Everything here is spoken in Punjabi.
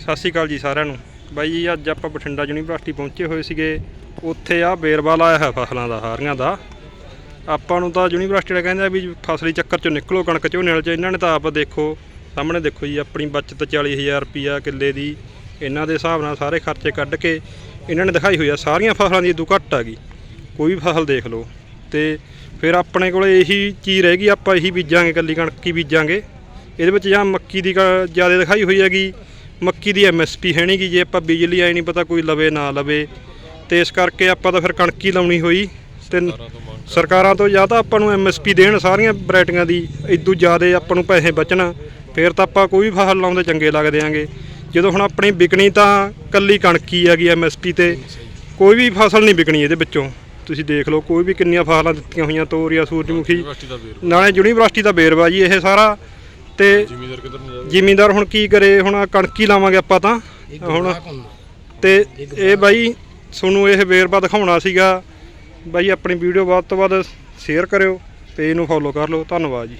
ਸਤਿ ਸ਼੍ਰੀ ਅਕਾਲ ਜੀ ਸਾਰਿਆਂ ਨੂੰ। ਬਾਈ ਜੀ, ਅੱਜ ਆਪਾਂ ਬਠਿੰਡਾ ਯੂਨੀਵਰਸਿਟੀ ਪਹੁੰਚੇ ਹੋਏ ਸੀਗੇ। ਉੱਥੇ ਆ ਬੇਰਵਾ ਲਾਇਆ ਹੈ ਫਸਲਾਂ ਦਾ ਸਾਰੀਆਂ ਦਾ। ਆਪਾਂ ਨੂੰ ਤਾਂ ਯੂਨੀਵਰਸਿਟੀ ਵਾਲੇ ਕਹਿੰਦੇ ਆ ਵੀ ਫਸਲੀ ਚੱਕਰ ਚੋਂ ਨਿਕਲੋ, ਕਣਕ ਝੋਨੇ ਵਾਲੇ ਚ ਇਹਨਾਂ ਨੇ ਤਾਂ ਆਪ ਦੇਖੋ, ਸਾਹਮਣੇ ਦੇਖੋ ਜੀ, ਆਪਣੀ ਬਚਤ 40000 ਰੁਪਿਆ ਕਿੱਲੇ ਦੀ, ਇਹਨਾਂ ਦੇ ਹਿਸਾਬ ਨਾਲ ਸਾਰੇ ਖਰਚੇ ਕੱਢ ਕੇ ਇਹਨਾਂ ਨੇ ਦਿਖਾਈ ਹੋਈ ਆ, ਸਾਰੀਆਂ ਫਸਲਾਂ ਦੀ ਇਦੋਂ ਘੱਟ ਆ ਗਈ। ਕੋਈ ਵੀ ਫਸਲ ਦੇਖ ਲਓ। ਤੇ ਫਿਰ ਆਪਣੇ ਕੋਲੇ ਇਹੀ ਚੀਜ਼ ਰਹਿ ਗਈ, ਆਪਾਂ ਇਹੀ ਬੀਜਾਂਗੇ, ਕੱਲੀ ਕਣਕ ਹੀ ਬੀਜਾਂਗੇ। ਇਹਦੇ ਵਿੱਚ ਜਾਂ ਮੱਕੀ ਦੀ ਜ਼ਿਆਦਾ ਦਿਖਾਈ ਹੋਈ ਹੈਗੀ ਮੱਕੀ ਦੀ ਐਮਐਸਪੀ ਹੈ ਨਹੀਂ ਗੀ, ਜੇ ਆਪਾਂ ਬਿਜਲੀ ਆਈ ਨਹੀਂ ਪਤਾ ਕੋਈ ਲਵੇ ਨਾ ਲਵੇ। ਤੇ ਇਸ ਕਰਕੇ ਆਪਾਂ ਤਾਂ ਫਿਰ ਕਣਕ ਹੀ ਲਾਉਣੀ ਹੋਈ। ਤੇ ਸਰਕਾਰਾਂ ਤੋਂ ਜਾਂ ਤਾਂ ਆਪਾਂ ਨੂੰ ਐਮਐਸਪੀ ਦੇਣ ਸਾਰੀਆਂ ਵੈਰਾਈਟੀਆਂ ਦੀ ਇਦੋਂ ਜ਼ਿਆਦਾ ਆਪਾਂ ਨੂੰ ਪੈਸੇ ਬਚਣ। ਫਿਰ ਤਾਂ ਆਪਾਂ ਕੋਈ ਵੀ ਫਸਲ ਲਾਉਂਦੇ ਚੰਗੇ ਲੱਗਦੇ ਆਂਗੇ। ਜਦੋਂ ਹੁਣ ਆਪਣੀ ਵਿਕਣੀ ਤਾਂ ਕੱਲੀ ਕਣਕ ਹੀ ਹੈਗੀ ਐਮਐਸਪੀ ਤੇ, ਕੋਈ ਵੀ ਫਸਲ ਨਹੀਂ ਵਿਕਣੀ ਇਹਦੇ ਵਿੱਚੋਂ। ਤੁਸੀਂ ਦੇਖ ਲਓ, ਕੋਈ ਵੀ ਕਿੰਨੀਆਂ ਫਸਲਾਂ ਦਿੱਤੀਆਂ ਹੋਈਆਂ, ਤੋਰੀਆ, ਸੂਰਜਮੁਖੀ, ਨਾਲੇ ਯੂਨੀਵਰਸਿਟੀ ਦਾ ਬੇਰਵਾ ਜੀ, ਇਹ ਸਾਰਾ ਤੇ ਜ਼ਿਮੀਦਾਰ ਕਿੱਧਰ ਨੂੰ ਜਾਵੇ? ਜ਼ਿਮੀਂਦਾਰ ਹੁਣ ਕੀ ਕਰੇ? ਹੁਣ ਕਣਕ ਹੀ ਲਾਵਾਂਗੇ ਆਪਾਂ ਤਾਂ। ਹੁਣ ਤੇ ਇਹ ਬਾਈ ਤੁਹਾਨੂੰ ਇਹ ਵੇਰਵਾ ਦਿਖਾਉਣਾ ਸੀਗਾ। ਬਾਈ ਆਪਣੀ ਵੀਡੀਓ ਵੱਧ ਤੋਂ ਵੱਧ ਸ਼ੇਅਰ ਕਰਿਓ ਤੇ ਇਹਨੂੰ ਫੋਲੋ ਕਰ ਲਓ। ਧੰਨਵਾਦ ਜੀ।